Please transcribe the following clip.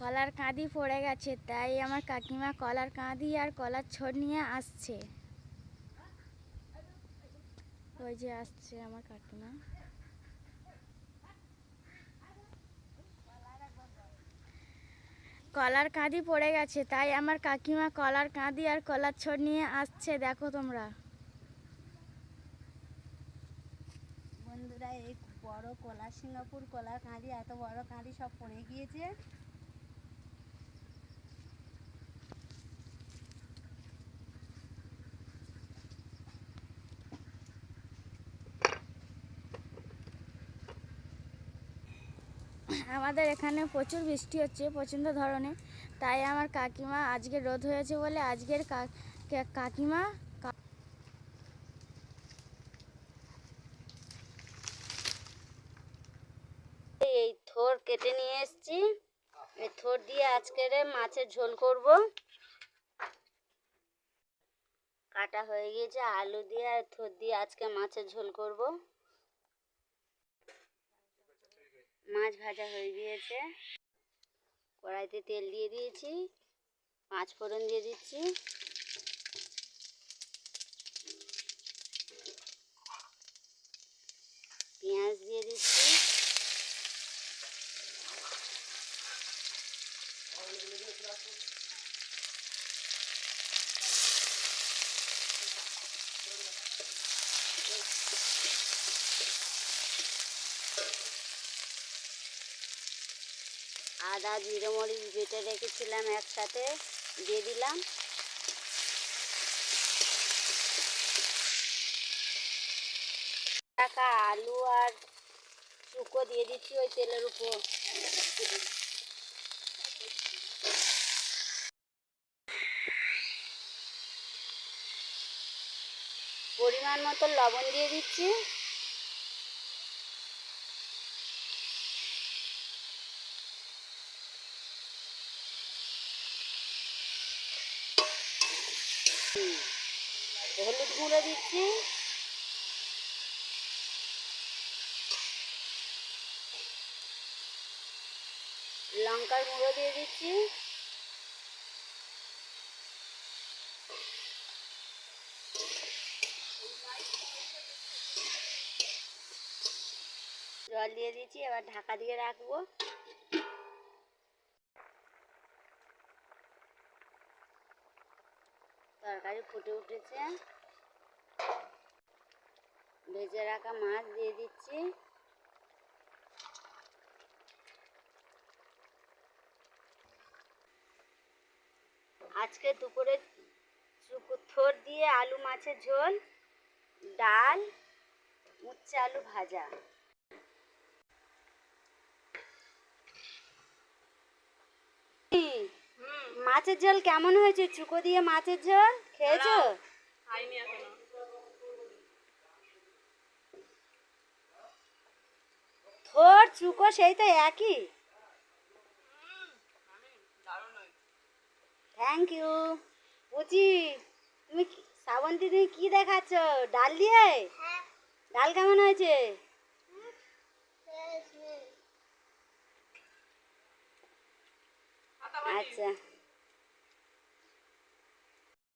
কলার কাঁদি পড়ে গেছে, তাই আমার কাকিমা কলার কাঁদি আর কলার ছড় নিয়ে আসছে। ওই যে আসছে আমার কাকিমা। কলার কাঁদি পড়ে গেছে, তাই আমার কাকিমা কলার কাঁদি আর কলার ছড় নিয়ে আসছে, দেখো তোমরা। বন্ধুরা, এই বড় কলা, সিঙ্গাপুর কলার কাঁদি, এত বড় কাঁদি সব পড়ে গিয়েছে। আমাদের এখানে প্রচুর বৃষ্টি হচ্ছে, প্রচণ্ড ধরনের। তাই আমার কাকিমা আজকে রোদ হয়েছে বলে আজকের কাকিমা এই থোর কেটে নিয়ে এসেছি। এই থোর দিয়ে আজকের মাছের ঝোল করব। কাটা হয়ে গিয়েছে, আলু দিয়ে আর থোর দিয়ে আজকে মাছের ঝোল করব। মাছ ভাজা হয়ে গিয়েছে। কড়াইতে তেল দিয়ে দিয়েছি, পাঁচ ফোড়ন দিয়ে দিচ্ছি। পেঁয়াজ দিয়ে দিচ্ছি। আদা, জিরে, মরিচ বেটে রেখেছিলাম একসাথে, দিয়ে দিলাম। টাকা, আলু আর চুকো দিয়ে দিচ্ছি ওই তেলের উপর। পরিমাণ মতো লবণ দিয়ে দিচ্ছি। হলুদ গুঁড়ো দিচ্ছি। লঙ্কার গুঁড়ো দিয়ে দিচ্ছি। জল দিয়ে দিচ্ছি এবার ঢাকা দিয়ে রাখব। তরকারি ফুটে উঠেছে। ভেজে রাখা মাছ দিয়ে দিচ্ছি। আজকে দুপুরে থোর দিয়ে আলু মাছের ঝোল, ডাল, উচ্ছে আলু ভাজা কি? মাছের ঝোল কেমন হয়েছে? চুকো দিয়ে মাছের ঝোল? খেয়েছো? থোর চুকো সেই তো একই। থ্যাংক ইউ বুঝি তুমি শ্রাবন্তী তুমি কি দেখাচ্ছ? ডাল দিয়ে? ডাল কেমন হয়েছে? আচ্ছা।